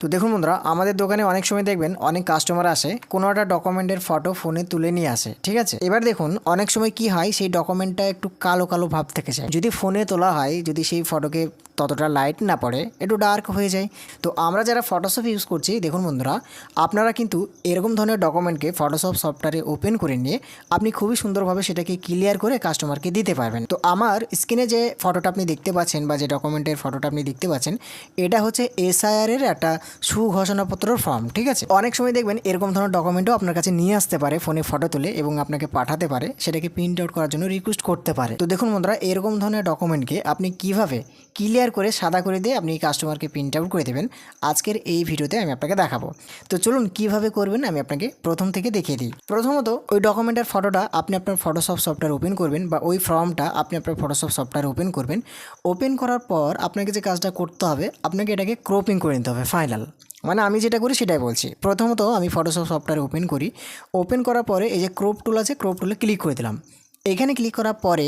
তো দেখুন বন্ধুরা, আমাদের দোকানে অনেক সময় দেখবেন অনেক কাস্টমার আসে, কোনো একটা ডকুমেন্টের ফটো ফোনে তুলে নিয়ে আসে, ঠিক আছে? এবার দেখুন, অনেক সময় কি হয়, সেই ডকুমেন্টটা একটু কালো কালো ভাব থেকে যায়। যদি ফোনে তোলা হয়, যদি সেই ফটোকে ততটা লাইট না পড়ে, একটু ডার্ক হয়ে যায়। তো আমরা যারা ফটোশপ ইউজ করছি, দেখুন বন্ধুরা, আপনারা কিন্তু এরকম ধরনের ডকুমেন্টকে ফটোশপ সফটওয়্যারে ওপেন করে নিয়ে, আপনি খুবই সুন্দরভাবে সেটাকে ক্লিয়ার করে কাস্টমারকে দিতে পারবেন। তো আমার স্ক্রিনে যে ফটোটা আপনি দেখতে পাচ্ছেন বা যে ডকুমেন্টের ফটোটা আপনি দেখতে পাচ্ছেন, এটা হচ্ছে এসআইআরের একটা সুঘোষণাপত্রর ফর্ম ঠিক আছে? অনেক সময় দেখবেন এরকম ধরনের ডকুমেন্টও আপনার কাছে নিয়ে আসতে পারে ফোনে ফটো তুলে এবং আপনাকে পাঠাতে পারে, সেটাকে প্রিন্ট আউট করার জন্য রিকোয়েস্ট করতে পারে। তো দেখুন বন্ধুরা, এরকম ধরনের ডকুমেন্টকে আপনি কীভাবে ক্লিয়ার করে, সাদা করে দিয়ে আপনি কাস্টমারকে প্রিন্ট আউট করে দেবেন, আজকের এই ভিডিওতে আমি আপনাকে দেখাবো। তো চলুন কীভাবে করবেন, আমি আপনাকে প্রথম থেকে দেখিয়ে দিই। প্রথমত, ওই ডকুমেন্টের ফটোটা আপনি আপনার ফটোশপ সফটওয়্যার ওপেন করবেন বা ওই ফর্মটা আপনি আপনার ফটোশপ সফটওয়্যার ওপেন করবেন। ওপেন করার পর আপনাকে যে কাজটা করতে হবে, আপনাকে এটাকে ক্রপিং করে নিতে হবে ফাইনাল মানে আমি যেটা করি সেটাই বলছি। প্রথমত আমি ফটোশপ সফটওয়্যার ওপেন করি। ওপেন করার পরে এই যে ক্রপ টুল আছে ক্রপ টুলে ক্লিক করে দিলাম। এখানে ক্লিক করার পরে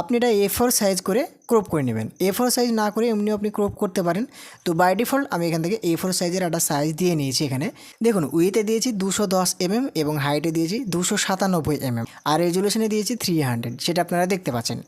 আপনি এটা এ ফোর সাইজ করে ক্রপ করে নেবেন। এ ফোর সাইজ না করে এমনিও আপনি ক্রপ করতে পারেন। তো বাই ডিফল্ট আমি এখান থেকে এ ফোর সাইজের একটা সাইজ দিয়ে নিয়েছি এখানে। দেখুন উইতে দিয়েছি দুশো দশ এমএম এবং হাইটে দিয়েছি দুশো সাতানব্বই এমএম আর রেজুলেশনে দিয়েছি থ্রি হান্ড্রেড সেটা আপনারা দেখতে পাচ্ছেন।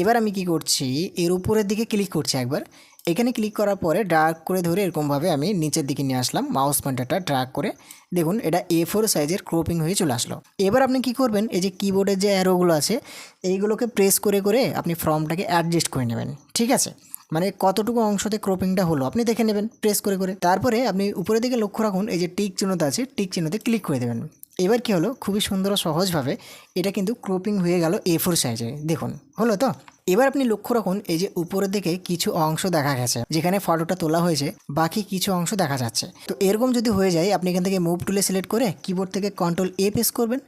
এবার আমি কি করছি? এর উপরের দিকে ক্লিক করছি একবার। এখানে ক্লিক করার পরে ড্রাগ করে ধরে এরকমভাবে আমি নিচের দিকে নিয়ে আসলাম মাউস পয়েন্টারটা ড্রাগ করে। দেখুন, এটা এ ফোর সাইজের ক্রপিং হয়ে চলে আসলো। এবার আপনি কি করবেন, এই যে কিবোর্ডের যে অ্যারোগুলো আছে, এইগুলোকে প্রেস করে করে আপনি ফর্মটাকে অ্যাডজাস্ট করে নেবেন, ঠিক আছে? মানে কতটুকু অংশতে ক্রপিংটা হলো, আপনি দেখে নেবেন প্রেস করে করে। তারপরে আপনি উপরের দিকে লক্ষ্য রাখুন, এই যে টিক চিহ্নটা আছে টিক চিহ্নতে ক্লিক করে দেবেন। এবার কি হলো? খুবই সুন্দর সহজভাবে এটা কিন্তু ক্রপিং হয়ে গেল এ ফোর সাইজে দেখুন, হলো তো? এবার আপনি লক্ষ্য রাখুন, এই যে উপরের দিকে কিছু অংশ দেখা গেছে, যেখানে ফটোটা তোলা হয়েছে, বাকি কিছু অংশ দেখা যাচ্ছে। তো এরকম যদি হয়ে যায়, আপনি এখান থেকে মুভ টুলে সিলেক্ট করে কিবোর্ড থেকে কন্ট্রোল এ প্রেস করবেন।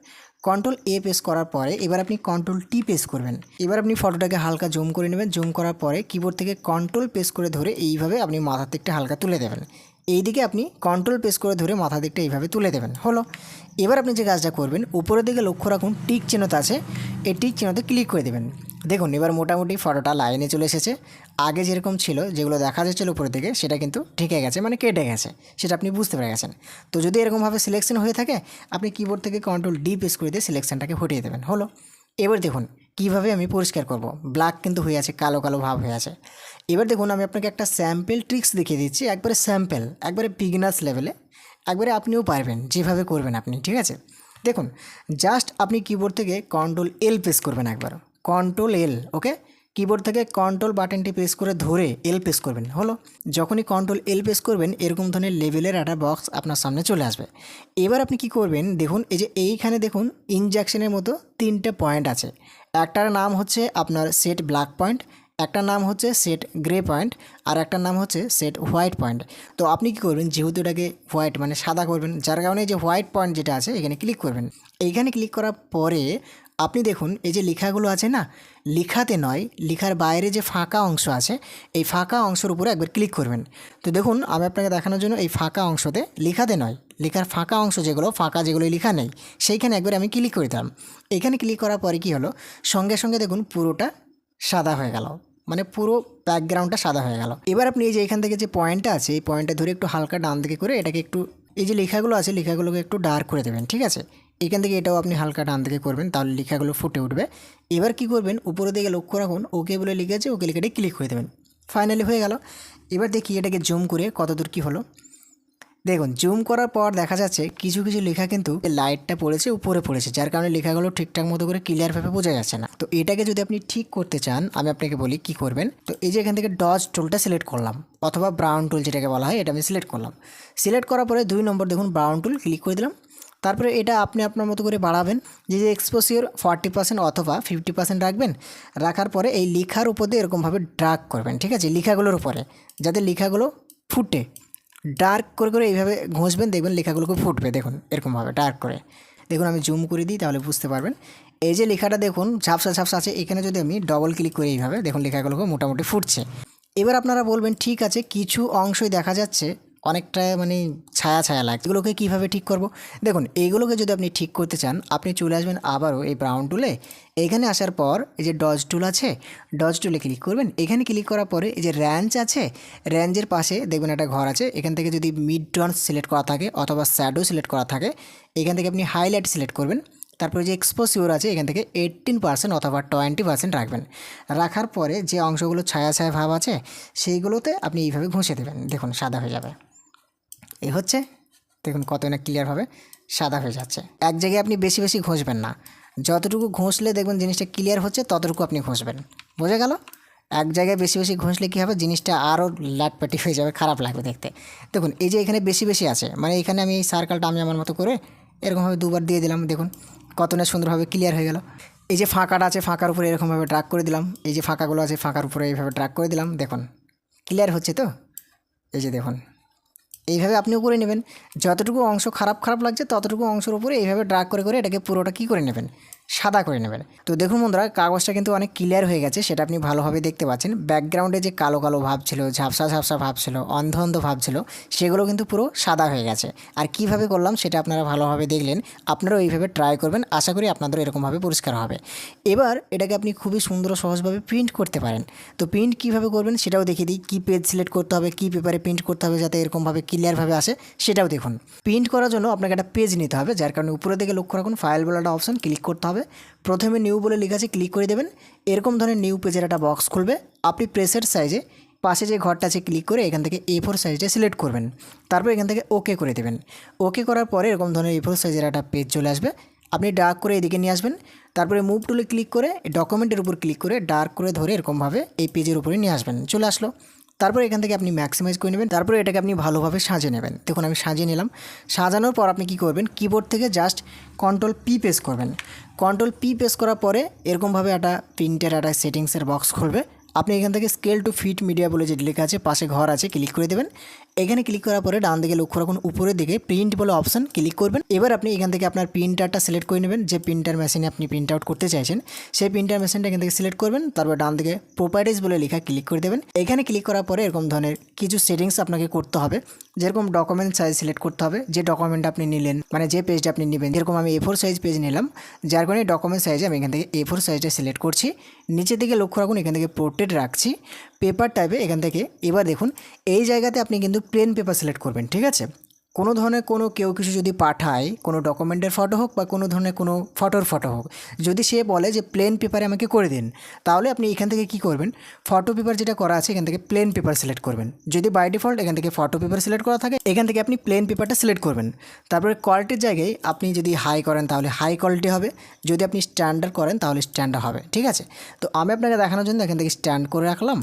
কন্ট্রোল এ প্রেস করার পরে এবার আপনি কন্ট্রোল টি প্রেস করবেন। এবার আপনি ফটোটাকে হালকা জুম করে নেবেন। জুম করার পরে কিবোর্ড থেকে কন্ট্রোল প্রেস করে ধরে এইভাবে আপনি মাথার দিকটা হালকা তুলে দেবেন। এইদিকে আপনি কন্ট্রোল প্রেস করে ধরে মাথা দিকটা এইভাবে তুলে দেবেন। হলো, এবার আপনি যে কাজটা করবেন, উপরের দিকে লক্ষ্য রাখুন, টিক চিহ্নতে আছে, এই টিক চিহ্নতে ক্লিক করে দেবেন। দেখুন, এবার মোটামুটি ফটোটা লাইনে চলে এসেছে। আগে যেরকম ছিল, যেগুলো দেখা যাচ্ছিল উপরের দিকে, সেটা কিন্তু ঠেকে গেছে মানে কেটে গেছে, সেটা আপনি বুঝতে পেরে গেছেন। তো যদি এরকমভাবে সিলেকশন হয়ে থাকে, আপনি কিবোর্ড থেকে কন্ট্রোল ডি প্রেস করে দিয়ে সিলেকশনটাকে হটিয়ে দেবেন। হলো, এবার দেখুন কীভাবে আমি পরিষ্কার করব? ব্ল্যাক কিন্তু হয়ে আছে, কালো কালো ভাব হয়ে আছে। এবার দেখুন, আমি আপনাকে একটা স্যাম্পেল ট্রিক্স দেখিয়ে দিচ্ছি, একবারে স্যাম্পেল একবারে বিগিনার্স লেভেলে একবারে আপনিও পারবেন, যেভাবে করবেন আপনি, ঠিক আছে? দেখুন জাস্ট আপনি কিবোর্ড থেকে কন্ট্রোল এল প্রেস করবেন একবার কন্ট্রোল এল ওকে কিবোর্ড থেকে কন্ট্রোল বাটনটি প্রেস করে ধরে এল প্রেস করবেন, হলো? যখনই কন্ট্রোল এল প্রেস করবেন, এরকম ধরনের লেভেলের একটা বক্স আপনার সামনে চলে আসবে। এবার আপনি কি করবেন, দেখুন, এই যে এইখানে দেখুন ইনজাকশনের মতো তিনটে পয়েন্ট আছে। একটার নাম হচ্ছে আপনার সেট ব্ল্যাক পয়েন্ট একটা নাম হচ্ছে সেট গ্রে পয়েন্ট আর একটা নাম হচ্ছে সেট হোয়াইট পয়েন্ট তো আপনি কি করবেন? যেহেতু এটাকে হোয়াইট মানে সাদা করবেন, যার কারণে যে হোয়াইট পয়েন্ট যেটা আছে, এখানে ক্লিক করবেন। এইখানে ক্লিক করার পরে আপনি দেখুন, এই যে লেখাগুলো আছে না, লেখাতে নয়, লেখার বাইরে যে ফাঁকা অংশ আছে, এই ফাঁকা অংশের উপরে একবার ক্লিক করবেন। তো দেখুন, আমি আপনাকে দেখানোর জন্য এই ফাঁকা অংশতে লেখাতে নয়, লেখার ফাঁকা অংশ যেগুলো, ফাঁকা যেগুলো লেখা নেই, সেইখানে একবার আমি ক্লিক করে দিলাম। এখানে ক্লিক করার পরে কী হলো? সঙ্গে সঙ্গে দেখুন, পুরোটা সাদা হয়ে গেল। মানে পুরো ব্যাকগ্রাউন্ডটা সাদা হয়ে গেল। এবার আপনি এই যে এখান থেকে যে পয়েন্টটা আছে, এই পয়েন্টটা ধরে একটু হালকা ডান দিকে করে এটাকে একটু, এই যে লেখাগুলো আছে, লেখাগুলোকে একটু ডার্ক করে দেবেন, ঠিক আছে? এখান থেকে এটাও আপনি হালকা ডান দিকে করবেন, তাহলে লেখাগুলো ফুটে উঠবে। এবার কি করবেন, উপরের দিকে লক্ষ্য রাখুন ওকে বলে লিখেছে ওকে লিখেটা ক্লিক করে দেবেন। ফাইনালি হয়ে গেল। এবার দেখি এটাকে জুম করে কতদূর কী হলো। দেখুন জুম করার পর দেখা যাচ্ছে কিছু কিছু লেখা কিন্তু লাইটটা পড়েছে, উপরে পড়েছে, যার কারণে লেখাগুলো ঠিকঠাক মতো করে ক্লিয়ারভাবে বোঝা যাচ্ছে না। তো এটাকে যদি আপনি ঠিক করতে চান, আমি আপনাকে বলি কি করবেন? তো এই যে এখান থেকে ডজ টুলটা সিলেক্ট করলাম, অথবা ব্রাউন টুল যেটাকে বলা হয়, এটা আমি সিলেক্ট করলাম। সিলেক্ট করার পরে দুই নম্বর দেখুন ব্রাউন টুল ক্লিক করে দিলাম। তারপরে এটা আপনি আপনার মতো করে বাড়াবেন, যে যে এক্সপোসিওর ফর্টি পার্সেন্ট অথবা ফিফটি পার্সেন্ট রাখবেন, রাখার পরে এই লেখার উপর দিয়ে এরকমভাবে ড্রাগ করবেন, ঠিক আছে? লেখাগুলোর উপরে, যাতে লেখাগুলো ফুটে। ডার্ক করে করে এইভাবে ঘষবেন, দেখবেন লেখাগুলো খুব ফুটবে। দেখুন এরকমভাবে ডার্ক করে। দেখুন, আমি জুম করে দিই, তাহলে বুঝতে পারবেন। এই যে লেখাটা দেখুন, ঝাপসা ঝাপসা আছে, এখানে যদি আমি ডবল ক্লিক করি এইভাবে, দেখুন লেখাগুলোকে মোটামুটি ফুটছে। এবার আপনারা বলবেন, ঠিক আছে, কিছু অংশই দেখা যাচ্ছে অনেকটা মানে ছায়া ছায়া লাগছে। এগুলোকে কীভাবে ঠিক করব? দেখুন, এইগুলোকে যদি আপনি ঠিক করতে চান, আপনি চলে আসবেন আবারও এই ব্রাউন টুলে এখানে আসার পর এই যে ডজ টুল আছে ডজ টুলে ক্লিক করবেন। এখানে ক্লিক করার পরে এই যে র্যাঞ্চ আছে র্যাঞ্জের পাশে দেখবেন একটা ঘর আছে। এখান থেকে যদি মিড টন সিলেক্ট করা থাকে অথবা শ্যাডো সিলেক্ট করা থাকে, এখান থেকে আপনি হাইলাইট সিলেক্ট করবেন। তারপরে যে এক্সপোসিওর আছে, এখান থেকে এইটিন পার্সেন্ট অথবা টোয়েন্টি পার্সেন্ট রাখবেন। রাখার পরে যে অংশগুলো ছায়া ছায়া ভাব আছে, সেইগুলোতে আপনি এইভাবে ঘষে দেবেন। দেখুন, সাদা হয়ে যাবে। এই হচ্ছে, দেখুন কত না ক্লিয়ারভাবে সাদা হয়ে যাচ্ছে। এক জায়গায় আপনি বেশি বেশি ঘষবেন না। যতটুকু ঘষলে দেখবেন জিনিসটা ক্লিয়ার হচ্ছে, ততটুকু আপনি ঘষবেন। বোঝা গেল? এক জায়গায় বেশি বেশি ঘষলে কী হবে? জিনিসটা আরও লাটপাটি হয়ে যাবে, খারাপ লাগবে দেখতে। দেখুন, এই যে এখানে বেশি বেশি আছে মানে এখানে আমি এই সার্কেলটা আমি আমার মতো করে এরকমভাবে দুবার দিয়ে দিলাম, দেখুন কত না সুন্দরভাবে ক্লিয়ার হয়ে গেল। এই যে ফাঁকাটা আছে, ফাঁকার উপরে এরকমভাবে ড্রাগ করে দিলাম। এই যে ফাঁকাগুলো আছে, ফাঁকার উপরে এইভাবে ড্রাগ করে দিলাম, দেখুন ক্লিয়ার হচ্ছে তো? এই যে দেখুন এইভাবে আপনিও করে নেবেন। যতটুকু অংশ খারাপ খারাপ লাগছে, ততটুকু অংশের উপরে এইভাবে ড্রাগ করে করে এটাকে পুরোটা কী করে নেবেন? সাদা করে নেবেন। তো দেখুন বন্ধুরা, কাগজটা কিন্তু অনেক ক্লিয়ার হয়ে গেছে, সেটা আপনি ভালোভাবে দেখতে পাচ্ছেন। ব্যাকগ্রাউন্ডে যে কালো কালো ভাব ছিল, ঝাপসা ঝাপসা ভাব ছিল অন্ধ অন্ধ ভাব ছিল, সেগুলো কিন্তু পুরো সাদা হয়ে গেছে। আর কীভাবে করলাম সেটা আপনারা ভালোভাবে দেখলেন, আপনারাও এইভাবে ট্রাই করবেন, আশা করি আপনাদের এরকমভাবে পরিষ্কার হবে। এবার এটাকে আপনি খুবই সুন্দর সহজভাবে প্রিন্ট করতে পারেন। তো প্রিন্ট কীভাবে করবেন সেটাও দেখিয়ে দিই। কী পেজ সিলেক্ট করতে হবে, কী পেপারে প্রিন্ট করতে হবে যাতে এরকমভাবে ক্লিয়ারভাবে আসে, সেটাও দেখুন। প্রিন্ট করার জন্য আপনাকে একটা পেজ নিতে হবে, যার কারণে উপরে দিকে লক্ষ্য রাখুন ফাইল বলে একটা অপশন ক্লিক করতে হবে। প্রথমে নিউ বলে লেখা আছে ক্লিক করে দেবেন। এরকম ধরনের নিউ পেজের একটা বক্স খুলবে। আপনি প্রেসের সাইজে পাশে যে ঘরটা আছে ক্লিক করে এখান থেকে এ ফোর সাইজটা সিলেক্ট করবেন। তারপর এখান থেকে ওকে করে দেবেন। ওকে করার পরে এরকম ধরনের এ ফোর সাইজের একটা পেজ চলে আসবে। আপনি ডার্ক করে এদিকে নিয়ে আসবেন। তারপরে মুভ টুলে ক্লিক করে ডকুমেন্টের উপর ক্লিক করে ডার্ক করে ধরে এরকমভাবে এই পেজের উপরে নিয়ে আসবেন। চলে আসলো। তারপর এখান থেকে আপনি ম্যাক্সিমাইজ করে নেবেন, তারপরে এটাকে আপনি ভালোভাবে সাজিয়ে নেবেন। দেখুন, আমি সাজিয়ে নিলাম। সাজানোর পর আপনি কি করবেন? কিবোর্ড থেকে জাস্ট কন্ট্রোল পি পেস করবেন। কন্ট্রোল পি পেস করার পরে এরকমভাবে একটা প্রিন্টের একটা সেটিংসের বক্স খুলবে। আপনি এখান থেকে স্কেল টু ফিট মিডিয়া বলে যে লেখা আছে, পাশে ঘর আছে ক্লিক করে দেবেন। এখানে ক্লিক করার পরে ডান দিকে লক্ষ্য রাখুন, উপরের দিকে প্রিন্ট বলে অপশন ক্লিক করবেন। এবার আপনি এখান থেকে আপনার প্রিন্টারটা সিলেক্ট করে নেবেন, যে প্রিন্টার মেশিনে আপনি প্রিন্ট আউট করতে চাইছেন। সেই প্রিন্টার মেশিনটা এখান থেকে সিলেক্ট করবেন, তারপর ডান দিকে প্রপার্টিস বলে লেখা ক্লিক করে দেবেন। এখানে ক্লিক করার পরে এরকম ধরনের কিছু সেটিংস আপনাকে করতে হবে। যেরকম ডকুমেন্ট সাইজ সিলেক্ট করতে হবে, যে ডকুমেন্ট আপনি নিলেন মানে যে পেজটা আপনি নেবেন। যেরকম আমি এ ফোর সাইজ পেজ নিলাম, যার কারণে ডকুমেন্ট সাইজে আমি এখান থেকে এ ফোর সাইজটা সিলেক্ট করছি। নিচের দিকে লক্ষ্য রাখুন, এখান থেকে পোর্ট্রেট রাখছি। পেপার টাইপে এখান থেকে, এবার দেখুন, এই জায়গাতে আপনি কিন্তু প্লেন পেপার সিলেক্ট করবেন ঠিক আছে? কোনো ধরনের কোনো কেউ কিছু যদি পাঠায়, কোনো ডকুমেন্টের ফটো হোক বা কোনো ধরনের কোনো ফটোর ফটো হোক, যদি সে বলে যে প্লেন পেপারে আমাকে করে দিন, তাহলে আপনি এখান থেকে কি করবেন? ফটো পেপার যেটা করা আছে, এখান থেকে প্লেন পেপার সিলেক্ট করবেন। যদি বাই ডিফল্ট এখান থেকে ফটো পেপার সিলেক্ট করা থাকে, এখান থেকে আপনি প্লেন পেপারটা সিলেক্ট করবেন। তারপরে কোয়ালিটির জায়গায় আপনি যদি হাই করেন, তাহলে হাই কোয়ালিটি হবে। যদি আপনি স্ট্যান্ডার্ড করেন, তাহলে স্ট্যান্ডার্ড হবে, ঠিক আছে? তো আমি আপনাকে দেখানোর জন্য এখান থেকে স্ট্যান্ড করে রাখলাম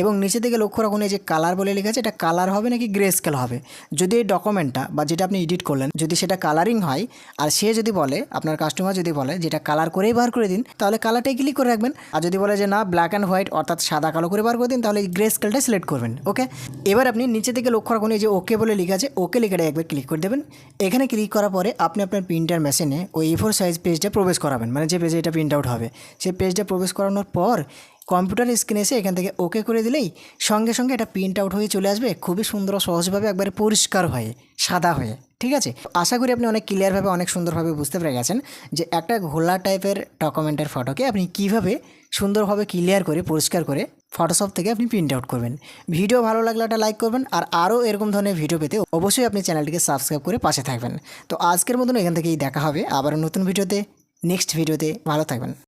এবং নিচে থেকে লক্ষ্য রাখুন, এই যে কালার বলে লেখা আছে, এটা কালার হবে নাকি গ্রে স্কেল হবে? যদি এই ডকুমেন্টটা বা যেটা আপনি এডিট করলেন, যদি সেটা কালারিং হয়, আর সে যদি বলে, আপনার কাস্টমার যদি বলে, যেটা কালার করেই বার করে দিন, তাহলে কালারটাই ক্লিক করে রাখবেন। আর যদি বলে যে, না ব্ল্যাক অ্যান্ড হোয়াইট অর্থাৎ সাদা কালো করে বার করে দিন, তাহলে গ্রে স্কেলটা সিলেক্ট করবেন ওকে এবার আপনি নিচে থেকে লক্ষ্য রাখুন, এই যে ওকে বলে লেখা আছে ওকে লেখাটা একবার ক্লিক করে দেবেন। এখানে ক্লিক করার পরে আপনি আপনার প্রিন্টার মেশিনে ওই এ ফোর সাইজ পেজটা প্রবেশ করাবেন মানে যে পেজে এটা প্রিন্ট আউট হবে। সেই পেজটা প্রবেশ করানোর পর কম্পিউটার স্ক্রিনে এসে এখান থেকে ওকে করে দিলেই সঙ্গে সঙ্গে এটা প্রিন্ট আউট হয়ে চলে আসবে। খুবই সুন্দর সহজভাবে একবারে পরিষ্কার হয়ে, সাদা হয়ে, ঠিক আছে? আশা করি আপনি অনেক ক্লিয়ারভাবে অনেক সুন্দরভাবে বুঝতে পেরে গেছেন যে একটা ঘোলা টাইপের ডকুমেন্টের ফটোকে আপনি কীভাবে সুন্দরভাবে ক্লিয়ার করে, পরিষ্কার করে ফটোশপ থেকে আপনি প্রিন্ট আউট করবেন। ভিডিও ভালো লাগলে একটা লাইক করবেন আর আরও এরকম ধরনের ভিডিও পেতে অবশ্যই আপনি চ্যানেলটিকে সাবস্ক্রাইব করে পাশে থাকবেন। তো আজকের মতন এখান থেকেই দেখা হবে আবার নতুন ভিডিওতে নেক্সট ভিডিওতে ভালো থাকবেন।